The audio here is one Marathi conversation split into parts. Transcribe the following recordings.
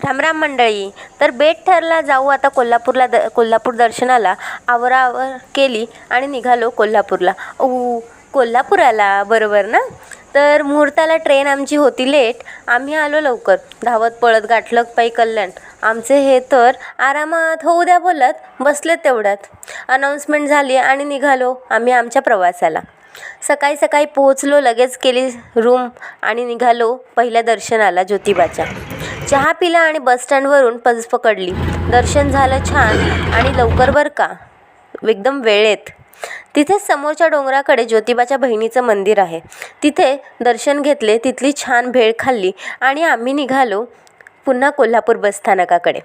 रामराम मंडळी. तर बेट ठरला जाऊ आता कोल्हापूरला द कोल्हापूर दर्शनाला. आवरावर केली आणि निघालो कोल्हापूरला. ऊ कोल्हापुराला बरोबर ना? तर मुहूर्ताला ट्रेन आमची होती लेट. आम्ही आलो लवकर. धावत पळत गाठलं पाई कल्याण. आमचे हे तर आरामात होऊ द्या बोलत बसले तेवढ्यात. अनाऊन्समेंट झाली आणि निघालो आम्ही आमच्या प्रवासाला. सकाळी सकाळी पोहोचलो लगेच केली रूम आणि निघालो पहिल्या दर्शनाला ज्योतिबाच्या. चहा पिला आणि बसस्टँडवरून पज पकडली. दर्शन झालं छान आणि लवकर बरं का? एकदम वेळेत. तिथेच समोरच्या डोंगराकडे ज्योतिबाच्या बहिणीचं मंदिर आहे. तिथे दर्शन घेतले तिथली छान भेळ खाल्ली आणि आम्ही निघालो पुन्हा कोल्हापूर बसस्थानकाकडे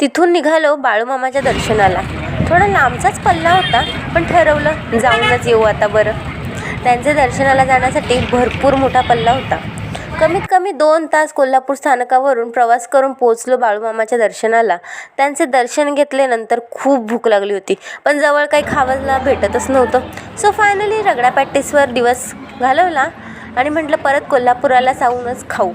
तिथून निघालो बाळूमामाच्या दर्शनाला. थोडा लांबचाच पल्ला होता पण ठरवलं जाऊनच येऊ आता बरं. त्यांचे दर्शनाला जाण्यासाठी भरपूर मोठा पल्ला होता. कमीत कमी दोन तास कोल्हापूर स्थानकावरून प्रवास करून पोहोचलो बाळूमामाच्या दर्शनाला. त्यांचे दर्शन घेतल्यानंतर खूप भूक लागली होती. पण जवळ काही खावायला भेटतच नव्हतं. सो फायनली रगडा पॅटीसवर दिवस घालवला आणि म्हटलं परत कोल्हापुराला जाऊनच खाऊ.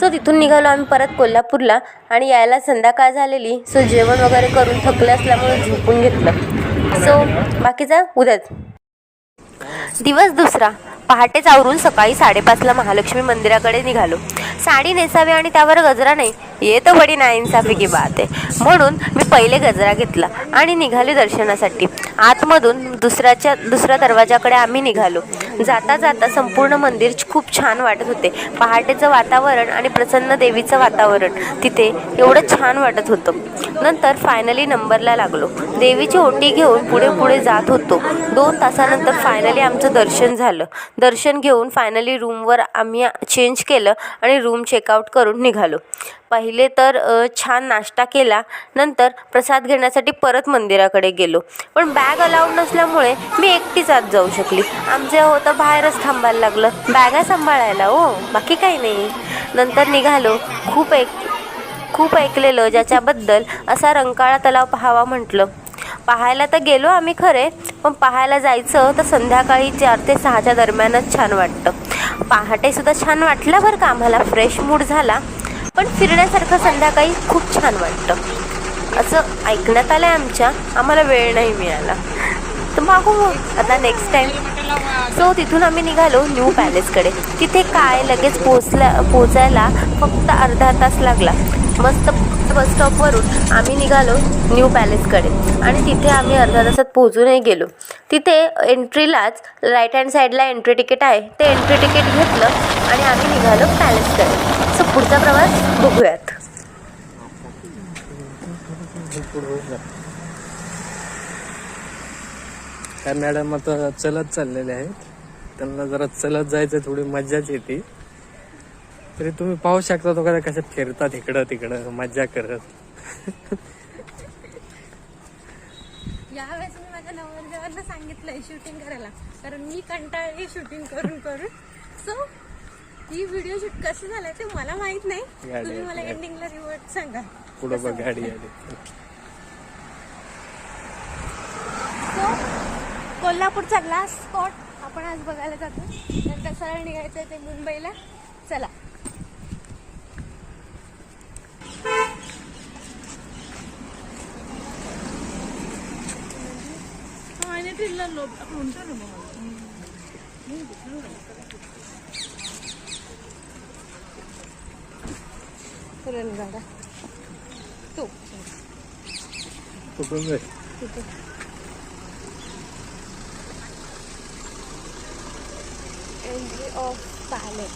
सो तिथून निघालो आम्ही परत कोल्हापूरला आणि यायला संध्याकाळ झालेली. सो जेवण वगैरे करून थकले असल्यामुळे झोपून घेतलं. सो बाकीचा उद्याच दिवस दुसरा. पहाटेच आवरून सकाळी साडेपाचला महालक्ष्मी मंदिराकडे निघालो. साडी नेसावी आणि त्यावर गजरा नाही ये तर बडी नाइन्साफी की बात आहे म्हणून मी पहिले गजरा घेतला आणि निघाले दर्शनासाठी. आतमधून दुसऱ्याच्या दुसऱ्या दरवाजाकडे आम्ही निघालो. जाता जाता संपूर्ण मंदिर खूप छान वाटत होते. पहाटेचं वातावरण आणि प्रसन्न देवीचं वातावरण तिथे एवढं छान वाटत होतं. नंतर फायनली नंबरला लागलो. देवीची ओटी घेऊन पुढे पुढे जात होतो. दोन तासानंतर फायनली आमचं दर्शन झालं. दर्शन घेऊन फायनली रूमवर आम्ही चेंज केलं आणि रूम चेकआउट करून निघालो. पहिले तर छान नाश्ता केला. नंतर प्रसाद घेण्यासाठी परत मंदिराकडे गेलो. पण बॅग अलाउड नसल्यामुळे मी एकटीच आत जाऊ शकली. आमचं होतं बाहेरच थांबायला लागलं. बॅगा सांभाळायला हो. बाकी काही नाही. नंतर निघालो. खूप एक खूप ऐकलेलं ज्याच्याबद्दल असा रंकाळा तलाव पाहावा म्हटलं. पाहायला तर गेलो आम्ही खरे पण पाहायला जायचं तर संध्याकाळी चार ते सहाच्या दरम्यानच छान वाटतं. पहाटेसुद्धा छान वाटलं बरं का आम्हाला. फ्रेश मूड झाला. पण फिरण्यासारखं संध्याकाळी खूप छान वाटतं. असं ऐकण्यात आलं आहे आमच्या. आम्हाला वेळ नाही मिळाला. तर मागू मग. आता नेक्स्ट टाईम सो तिथून आम्ही निघालो न्यू पॅलेसकडे. तिथे काय लगेच पोचल्या पोचायला फक्त अर्धा तास लागला. मस्त बस स्टॉपवरून आम्ही निघालो न्यू पॅलेसकडे. आणि तिथे आम्ही अर्धा तासात पोहोचूनही गेलो. तिथे एंट्रीलाच राईट हँड साईडला एंट्री तिकीट आहे. ते एंट्री तिकीट घेतलं आणि आम्ही निघालो पॅलेसकडे. पुढचा प्रवास बघूयात. त्या मॅडम आता चलत चाललेले आहेत. त्यांना जरा चलत जायचं थोडी मज्जाच येते. तरी तुम्ही पाहू शकता तो कसा कसं फिरतात इकडं तिकडं मज्जा करत. यावेळेस मी माझ्या नवरदेवांना सांगितलंय शूटिंग करायला. कारण मी कंटाळली शूटिंग करून करून. सो ही व्हिडिओ शूट कसं झालंय ते मला माहीत नाही. गाडी तुम्ही मला. एंडिंगला रिवर्ट सांगा. पुढं बघ गाडी आली. सो कोल्हापूरचा लास्ट स्पॉट आपण आज बघायला जातो. नंतर सरळ निघायचं ते मुंबईला. चला. रणगाडा तो. कुठून जाय? एंट्री ऑफ पॅलेस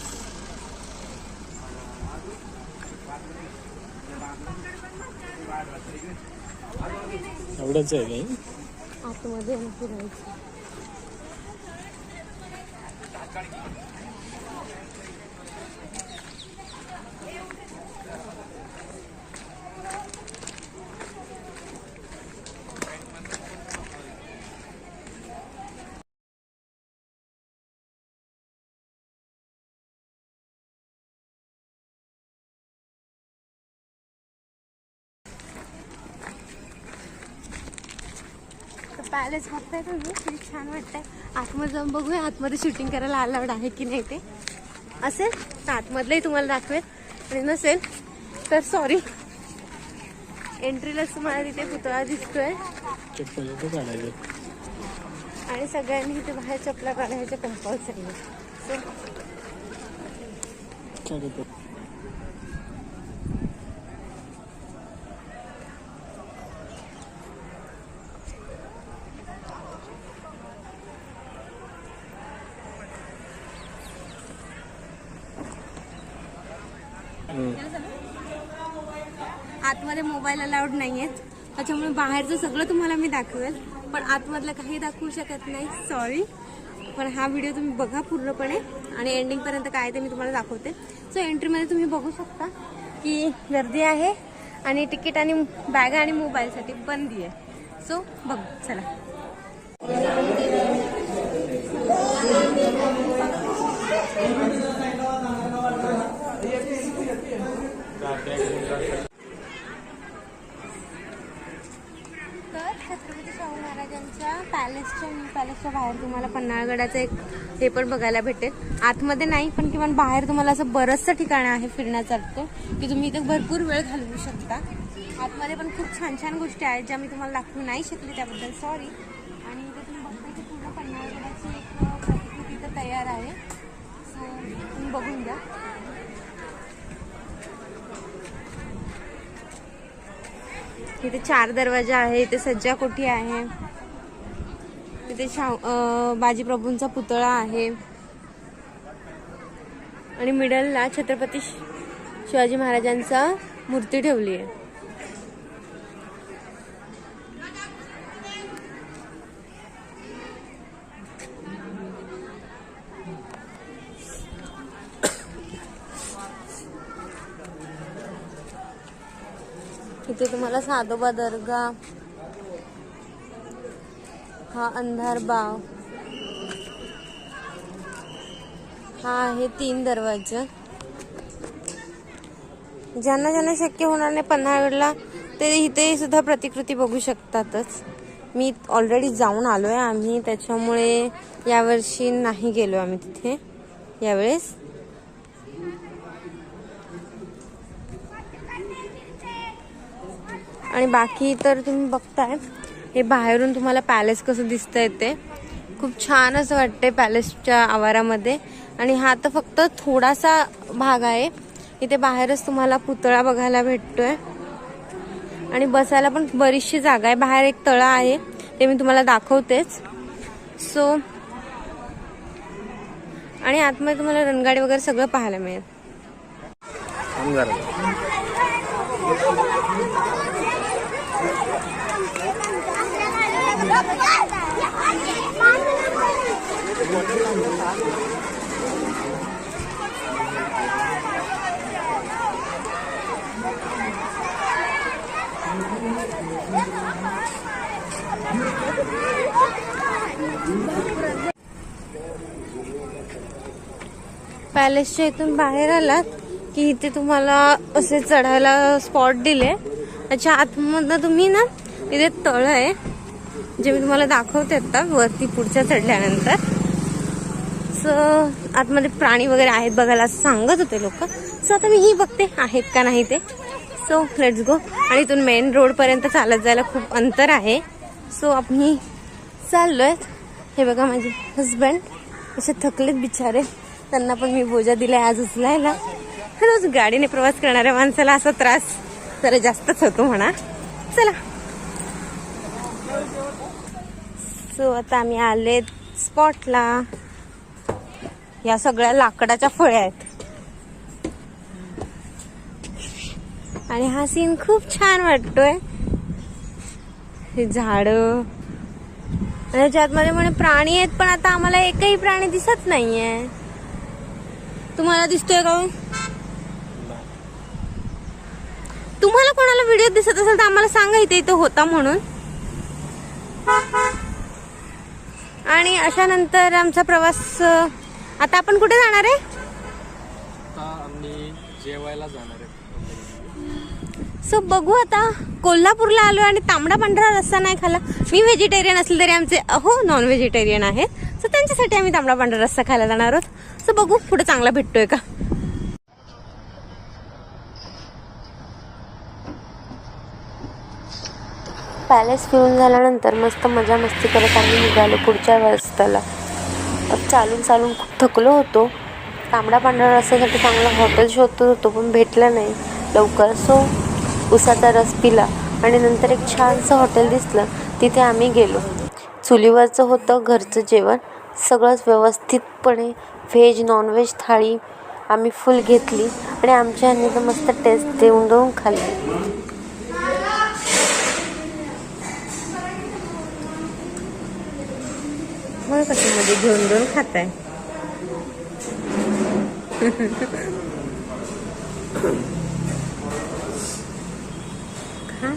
एवढंच आहे आतमध्ये फिरायचं पॅलेस बघताय तुम्ही. किती छान वाटतंय. आतमध्ये जाऊन बघूया आतमध्ये शूटिंग करायला अलाउड आहे की नाही ते. असेल? तर आतमधलंही तुम्हाला दाखवेल. आणि नसेल तर सॉरी एंट्रीलाच तुम्हाला तिथे पुतळा दिसतोय. आणि सगळ्यांनी इथे बाहेर चपला काढायच्या कंपल्सरी सो आतमध्ये मोबाईल अलाउड नाही आहेत त्याच्यामुळे बाहेरचं सगळं तुम्हाला मी दाखवेल. पण आतमधलं काही दाखवू शकत नाही. सॉरी पण हा व्हिडिओ तुम्ही बघा पूर्णपणे. आणि एंडिंगपर्यंत काय आहे ते मी तुम्हाला दाखवते. सो एंट्रीमध्ये तुम्ही बघू शकता की गर्दी आहे आणि तिकीट आणि बॅग आणि मोबाईलसाठी बंदी आहे. सो बघू चला तर छत्रपती शाहू महाराजांच्या पॅलेसच्या पॅलेसच्या बाहेर तुम्हाला पन्हाळगडाचं एक हे पण बघायला भेटेल. आतमध्ये नाही पण किमान बाहेर तुम्हाला असं बरंचसं ठिकाण आहे फिरण्यासारखं की तुम्ही इथे भरपूर वेळ घालवू शकता. आतमध्ये पण खूप छान छान गोष्टी आहेत ज्या मी तुम्हाला दाखवू नाही शकले त्याबद्दल सॉरी आणि इथे तुम्ही बघता की पूर्ण पन्हाळगडाची एक अ, प्रतिकृती इथं तयार आहे. सो तुम्ही बघून घ्या. इथे चार दरवाजा आहे इथे सज्जा कोठी आहे. इथे शाव बाजीप्रभूंचा पुतळा आहे. आणि मिडलला छत्रपती शिवाजी महाराजांचा मूर्ती ठेवली आहे. इथे तुम्हाला साधोबा दर्गा हा अंधार बाव. हा आहे तीन दरवाजे. ज्यांना ज्यांना शक्य होणार नाही पन्हाळगडला ते इथे सुद्धा प्रतिकृती बघू शकतातच. मी ऑलरेडी जाऊन आलोय आम्ही त्याच्यामुळे यावर्षी नाही गेलो आम्ही तिथे यावेळेस. आणि बाकी तर तुम्ही बघताय. हे बाहेरून तुम्हाला पॅलेस कसं दिसतंय ते खूप छान असं वाटतंय पॅलेसच्या आवारामध्ये. आणि हा तर फक्त थोडासा भाग आहे. इथे बाहेरच तुम्हाला पुतळा बघायला भेटतोय. आणि बसायला पण बरीचशी जागा आहे. बाहेर एक तळा आहे. ते मी तुम्हाला दाखवतेच. सो आणि आतमध्ये तुम्हाला रणगाडी वगैरे सगळं पाहायला मिळेल थांब जरा. पॅलेसच्या इथून बाहेर आलात की इथे तुम्हाला असे चढायला स्पॉट दिले. त्याच्या आतमधनं तुम्ही ना इथे तळ आहे. जे मी तुम्हाला दाखवते आता वरती पुढच्या चढल्यानंतर. सो आतमध्ये प्राणी वगैरे आहेत बघायला असं सांगत होते लोक. सो आता मी ही बघते आहेत का नाही ते. सो लेट्स गो आणि इथून मेन रोड पर्यंत चालत जायला खूप अंतर आहे. सो आपण चाललोय. हे बघा माझे हस्बंड असे थकलेत बिचारे. त्यांना पण मी बोजा दिलाय आज उचलायला. रोज गाडीने प्रवास करणाऱ्या माणसाला असा त्रास जरा जास्तच होतो म्हणा. चला. सो आता आम्ही आले स्पॉटला या सगळ्या लाकडाच्या फळ्या आहेत. आणि हा सीन खूप छान वाटतोय. हे झाड. त्याच्या आतमध्ये म्हणे प्राणी आहेत पण आता आम्हाला एकही प्राणी दिसत नाहीये. तुम्हाला दिसतोय का हो? तुम्हाला कोणाला व्हिडिओ दिसत असेल तर आम्हाला सांगा इथे इथं होता म्हणून. आणि अशा नंतर आमचा प्रवास आता आपण कुठे जाणार आहे? जेवायला जाणार आहे. सो बघू आता कोल्हापूरला आलो आणि तांबडा पांढरा रस्सा नाही खाल्ला मी व्हेजिटेरियन असले तरी आमचे अहो नॉन व्हेजिटेरियन आहेत. सो त्यांच्यासाठी आम्ही तांबडा पांढरा रस्सा खायला जाणार आहोत. सो बघू पुढे चांगला भेटतोय का? पॅलेस फिरून झाल्यानंतर मस्त मजा मस्ती करत आम्ही निघालो पुढच्या रस्त्याला. चालून चालून खूप थकलो होतो. तांबडा पांढरा रस्त्यासाठी चांगलं हॉटेल शोधत होतो पण भेटलं नाही. लवकर सो उसाचा रस पिला आणि नंतर एक छानसं हॉटेल दिसलं. तिथे आम्ही गेलो. चुलीवरचं होतं घरचं जेवण. सगळंच व्यवस्थितपणे व्हेज नॉनव्हेज थाळी आम्ही फुल घेतली आणि आमच्या ह्यांनी तर मस्त टेस्ट देऊन देऊन खाल्ली. मग कसं मध्ये घेऊन घेऊन खाताय. खा.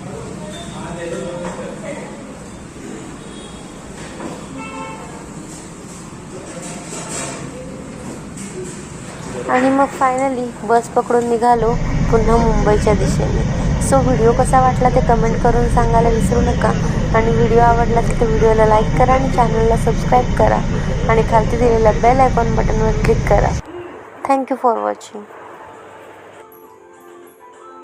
आणि मग फायनली बस पकडून निघालो पुन्हा मुंबईच्या दिशेने. सो व्हिडिओ कसा वाटला ते कमेंट करून सांगायला विसरू नका. आणि व्हिडिओ आवडला असेल तर व्हिडिओला लाईक करा आणि चॅनलला सबस्क्राईब करा. आणि खालती दिलेल्या बेल आयकॉन बटनवर क्लिक करा. Thank you for watching